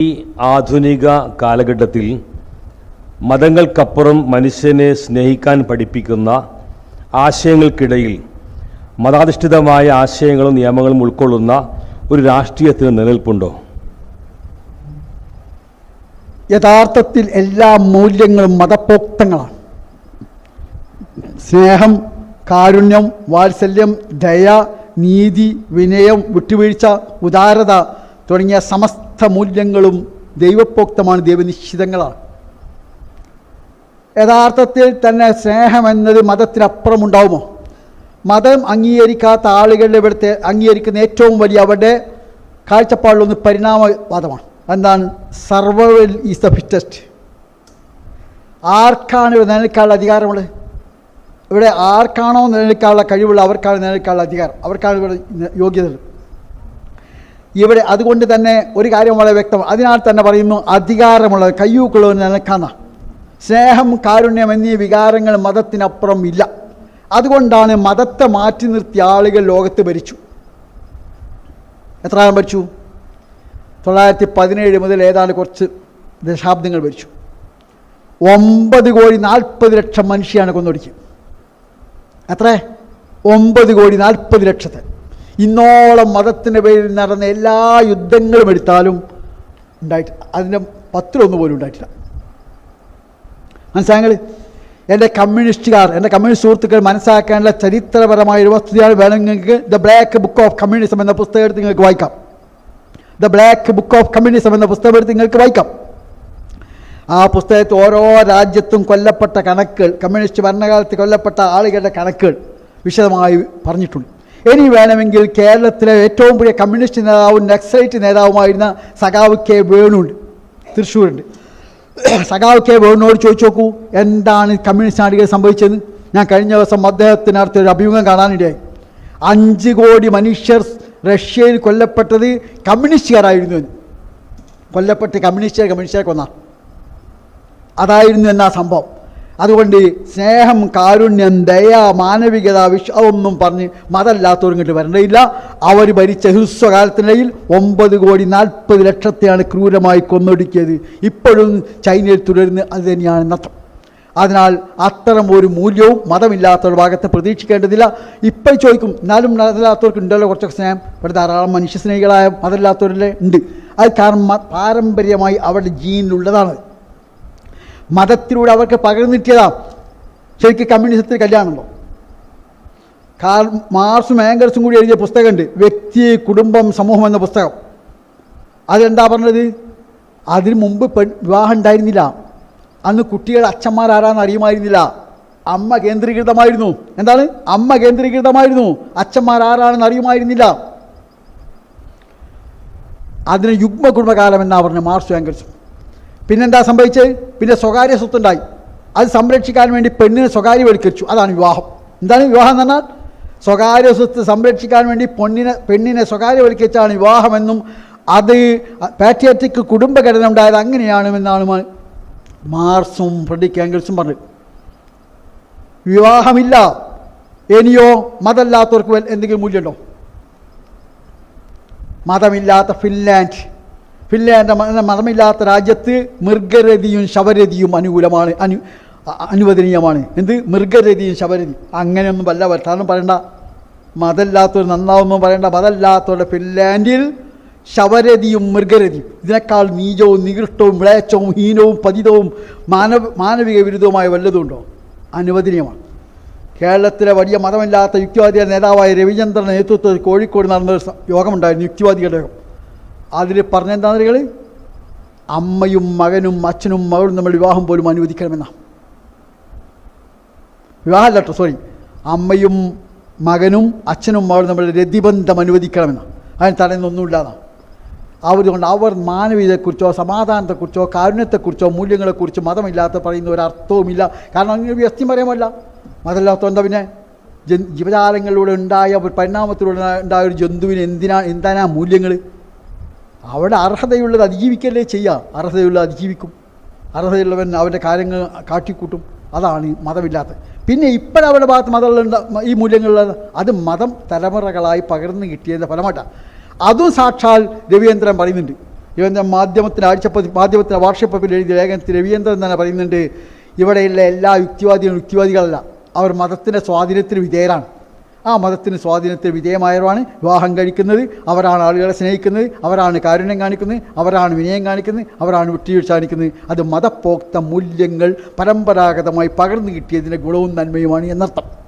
ഈ ആധുനിക കാലഘട്ടത്തിൽ മതങ്ങൾക്കപ്പുറം മനുഷ്യനെ സ്നേഹിക്കാൻ പഠിപ്പിക്കുന്ന ആശയങ്ങൾക്കിടയിൽ മതാധിഷ്ഠിതമായ ആശയങ്ങളും നിയമങ്ങളും ഉൾക്കൊള്ളുന്ന ഒരു രാഷ്ട്രീയത്തിന് നിലനിൽപ്പുണ്ടോ? യഥാർത്ഥത്തിൽ എല്ലാ മൂല്യങ്ങളും മതപ്പോക്തങ്ങളാണ് സ്നേഹം കാരുണ്യം വാത്സല്യം ദയ നീതി വിനയം വിട്ടുവീഴ്ച ഉദാരത തുടങ്ങിയ സമസ്ത മൂല്യങ്ങളും ദൈവപ്പോക്തമാണ് ദൈവനിശ്ചിതങ്ങളാണ്. യഥാർത്ഥത്തിൽ തന്നെ സ്നേഹം എന്നത് മതത്തിനപ്പുറം ഉണ്ടാവുമോ മതം അംഗീകരിക്കാത്ത ആളുകളുടെ ഇവിടുത്തെ അംഗീകരിക്കുന്ന ഏറ്റവും വലിയ അവരുടെ കാഴ്ചപ്പാടിലൊന്ന് പരിണാമവാദമാണ്. എന്താണ്? Survival is the fittest. ആർക്കാണ് ഇവിടെ നിലനിൽക്കാനുള്ള അധികാരമുള്ളത്? ഇവിടെ ആർക്കാണോ നിലനിൽക്കാനുള്ള കഴിവുള്ള അവർക്കാണ് നിലനിൽക്കാനുള്ള അധികാരം. അവർക്കാണ് ഇവിടെ യോഗ്യത ഇവിടെ അതുകൊണ്ട് തന്നെ ഒരു കാര്യം വളരെ വ്യക്തം. അതിനാൽ തന്നെ പറയുന്നു അധികാരമുള്ള കയ്യൂക്കുള്ളവർ നനക്കാന്ന സ്നേഹം കാരുണ്യം എന്നീ വികാരങ്ങൾ മതത്തിനപ്പുറം ഇല്ല. അതുകൊണ്ടാണ് മതത്തെ മാറ്റി നിർത്തിയ ആളുകൾ ലോകത്ത് ഭരിച്ചു. എത്ര കാലം ഭരിച്ചു? തൊള്ളായിരത്തി പതിനേഴ് മുതൽ ഏതാണ്ട് കുറച്ച് ദശാബ്ദങ്ങൾ ഭരിച്ചു. ഒമ്പത് കോടി നാൽപ്പത് ലക്ഷം മനുഷ്യയാണ് കൊന്നൊടുക്കിയത് എത്ര? ഒമ്പത് കോടി നാൽപ്പത് ലക്ഷത്തെ. ഇന്നോളം മതത്തിന്റെ പേരിൽ നടന്ന എല്ലാ യുദ്ധങ്ങളും എടുത്താലും ഉണ്ടായിട്ട് അതിന്റെ പത്തിലൊന്ന് പോലും ഉണ്ടായിട്ടില്ല. മനസ്സിലാങ്ങൾ എന്റെ കമ്മ്യൂണിസ്റ്റുകാർ എന്റെ കമ്മ്യൂണിസ്റ്റ് സുഹൃത്തുക്കൾ മനസ്സിലാക്കാനുള്ള ചരിത്രപരമായ ഒരു വസ്തുതയാണ് വേണമെങ്കിൽ the black book of communism എന്ന പുസ്തകം എടുത്ത് നിങ്ങൾക്ക് വായിക്കാം. The black book of communism എന്ന പുസ്തകം എടുത്ത് നിങ്ങൾക്ക് വായിക്കാം. ആ പുസ്തകത്തിൽ ഓരോ രാജ്യത്തും കൊല്ലപ്പെട്ട കണക്കുകൾ കമ്മ്യൂണിസ്റ്റ് ഭരണകാലത്ത് കൊല്ലപ്പെട്ട ആളുകളുടെ കണക്കുകൾ വിശദമായി പറഞ്ഞിട്ടുണ്ട്. ഇനി വേണമെങ്കിൽ കേരളത്തിലെ ഏറ്റവും പുതിയ കമ്മ്യൂണിസ്റ്റ് നേതാവും നക്സലൈറ്റ് നേതാവുമായിരുന്ന സഖാവ് കെ വേണുണ്ട്. തൃശ്ശൂരുണ്ട്. സഖാവ് കെ വേണുനോട് ചോദിച്ചു നോക്കൂ എന്താണ് കമ്മ്യൂണിസ്റ്റ് നാടുകൾ സംഭവിച്ചത് ഞാൻ കഴിഞ്ഞ ദിവസം അദ്ദേഹത്തിനടുത്ത് ഒരു അഭിമുഖം കാണാനിടയായി. അഞ്ച് കോടി മനുഷ്യർ റഷ്യയിൽ കൊല്ലപ്പെട്ടത് കമ്മ്യൂണിസ്റ്റുകാരായിരുന്നു എന്ന്. കൊല്ലപ്പെട്ട് കമ്മ്യൂണിസ്റ്റുകാർ കമ്മ്യൂണിസ്റ്റുകാർ കൊന്ന. അതായിരുന്നു എന്നാ സംഭവം. അതുകൊണ്ട് സ്നേഹം കാരുണ്യം ദയ മാനവികത വിശ്വ അതൊന്നും പറഞ്ഞ് മതമല്ലാത്തവരും ഇങ്ങോട്ട് വരേണ്ടയില്ല അവർ ഭരിച്ച ഹ്രസ്വകാലത്തിനിടയിൽ ഒമ്പത് കോടി നാൽപ്പത് ലക്ഷത്തെയാണ് ക്രൂരമായി കൊന്നൊടുക്കിയത്. ഇപ്പോഴും ചൈനയിൽ തുടരുന്ന അത് തന്നെയാണ് നഷ്ടം അതിനാൽ അത്തരം ഒരു മൂല്യവും മതമില്ലാത്തവരുടെ ഭാഗത്ത് പ്രതീക്ഷിക്കേണ്ടതില്ല. ഇപ്പം ചോദിക്കും എന്നാലും മതമില്ലാത്തവർക്ക് ഉണ്ടല്ലോ കുറച്ചൊക്കെ സ്നേഹം? ഇവിടെ ധാരാളം മനുഷ്യസ്നേഹികളായ മതമില്ലാത്തവരല്ലേ? ഉണ്ട്. അത് കാരണം പാരമ്പര്യമായി അവരുടെ ജീനിലുള്ളതാണ്. മതത്തിലൂടെ അവർക്ക് പകർന്നിട്ടിയതാ ശരിക്കും കമ്മ്യൂണിസത്തിൽ കല്യാണമുണ്ടോ? കാർ മാർസും ആങ്കർസും കൂടി എഴുതിയ പുസ്തകമുണ്ട്. വ്യക്തി കുടുംബം സമൂഹം എന്ന പുസ്തകം. അതെന്താ പറഞ്ഞത്? അതിന് മുമ്പ് പെൺ വിവാഹം ഉണ്ടായിരുന്നില്ല. അന്ന് കുട്ടികൾ അച്ഛന്മാരാരാന്ന് അറിയുമായിരുന്നില്ല. അമ്മ കേന്ദ്രീകൃതമായിരുന്നു. എന്താണ്? അമ്മ കേന്ദ്രീകൃതമായിരുന്നു. അച്ഛന്മാരാരാണെന്ന് അറിയുമായിരുന്നില്ല. അതിന് യുഗ്മ കുടുംബകാലം എന്നാ പറഞ്ഞു മാർസും ഏങ്കൽസും പിന്നെന്താ സംഭവിച്ചത് പിന്നെ സ്വകാര്യ സ്വത്തുണ്ടായി. അത് സംരക്ഷിക്കാൻ വേണ്ടി പെണ്ണിനെ സ്വകാര്യവൽക്കരിച്ചു അതാണ് വിവാഹം. എന്താണ് വിവാഹം എന്ന് പറഞ്ഞാൽ? സ്വകാര്യ സ്വത്ത് സംരക്ഷിക്കാൻ വേണ്ടി പെണ്ണിനെ പെണ്ണിനെ സ്വകാര്യവൽക്കരിച്ചാണ് വിവാഹമെന്നും അത് പാറ്റിയാറ്റിക് കുടുംബഘടന ഉണ്ടായത് അങ്ങനെയാണെന്നാണ് മാർസും ഫ്രെഡിക് ആംഗിൾസും പറഞ്ഞത്. വിവാഹമില്ല. എനിയോ മതമല്ലാത്തവർക്ക് എന്തെങ്കിലും മൂല്യമുണ്ടോ? മതമില്ലാത്ത ഫിൻലാൻഡ് ഫിൻലാൻഡ് എന്റെ മതമില്ലാത്ത രാജ്യത്ത് മൃഗരതിയും ശവരതിയും അനുകൂലമാണ് അനു അനുവദനീയമാണ്. എന്ത്? മൃഗരതിയും ശവരതി. അങ്ങനെയൊന്നും വല്ല വർത്താനം പറയണ്ട. മതമില്ലാത്തവർ നന്നാവുമെന്ന് പറയണ്ട. മതമില്ലാത്തവരുടെ ഫിൻലാൻഡിൽ ശവരതിയും മൃഗരതിയും. ഇതിനേക്കാൾ നീചവും നികൃഷ്ടവും വിളയച്ചവും ഹീനവും പതിതവും മാനവ മാനവിക വിരുദ്ധവുമായ വല്ലതും ഉണ്ടോ അനുവദനീയമാണ്. കേരളത്തിലെ വലിയ മതമില്ലാത്ത യുക്തിവാദിയുടെ നേതാവായ രവിചന്ദ്രൻ നേതൃത്വത്തിൽ കോഴിക്കോട് നടന്ന യോഗമുണ്ടായിരുന്നു യുക്തിവാദികളുടെ യോഗം. അതിൽ പറഞ്ഞെന്താ നിങ്ങൾ അമ്മയും മകനും അച്ഛനും മകളും നമ്മൾ വിവാഹം പോലും അനുവദിക്കണമെന്നാ. വിവാഹമല്ല കേട്ടോ സോറി അമ്മയും മകനും അച്ഛനും മകളും നമ്മൾ രതിബന്ധം അനുവദിക്കണമെന്നാണ് അതിന് തടയുന്നൊന്നുമില്ലാതാണ് അവരുകൊണ്ട് അവർ മാനവീയതയെക്കുറിച്ചോ സമാധാനത്തെക്കുറിച്ചോ കാരുണ്യത്തെക്കുറിച്ചോ മൂല്യങ്ങളെക്കുറിച്ചോ മതമില്ലാത്ത പറയുന്ന ഒരർത്ഥവുമില്ല കാരണം അങ്ങനെ വ്യക്തി പറയാമല്ല. മതമില്ലാത്ത എന്താ പിന്നെ? ജീവജാലങ്ങളിലൂടെ ഉണ്ടായ ഒരു പരിണാമത്തിലൂടെ ഉണ്ടായ ഒരു ജന്തുവിന് എന്തിനാ എന്താണ് ആ മൂല്യങ്ങൾ അവിടെ അർഹതയുള്ളത് അതിജീവിക്കല്ലേ ചെയ്യാം? അർഹതയുള്ളത് അതിജീവിക്കും. അർഹതയുള്ളവൻ അവന്റെ കാര്യങ്ങൾ കാട്ടിക്കൂട്ടും. അതാണ് മതമില്ലാത്തത് പിന്നെ ഇപ്പോഴവരുടെ ഭാഗത്ത് മതമുള്ള ഈ മൂല്യങ്ങളുള്ളത് അത് മതം തലമുറകളായി പകർന്നു കിട്ടിയതിന്റെ ഫലമായിട്ടാണ് അതും സാക്ഷാൽ രവീന്ദ്രൻ പറയുന്നുണ്ട്. രവീന്ദ്രൻ മാധ്യമത്തിന് ആഴ്ചപ്പതി മാധ്യമത്തിന് വാർഷികപ്പതിൽ എഴുതിയ ലേഖനത്തിൽ രവീന്ദ്രൻ തന്നെ പറയുന്നുണ്ട് ഇവിടെയുള്ള എല്ലാ യുക്തിവാദികളും യുക്തിവാദികളല്ല. അവർ മതത്തിന്റെ സ്വാധീനത്തിന് വിധേയരാണ്. ആ മതത്തിന് സ്വാധീനത്തിന് വിധേയമായവരാണ് വിവാഹം കഴിക്കുന്നത്. അവരാണ് ആളുകളെ സ്നേഹിക്കുന്നത്. അവരാണ് കാരുണ്യം കാണിക്കുന്നത്. അവരാണ് വിനയം കാണിക്കുന്നത്. അവരാണ് വിട്ടുവീഴ്ച കാണിക്കുന്നത്. അത് മതപ്പോക്ത മൂല്യങ്ങൾ പരമ്പരാഗതമായി പകർന്നു കിട്ടിയതിന്റെ ഗുണവും നന്മയുമാണ് എന്നർത്ഥം.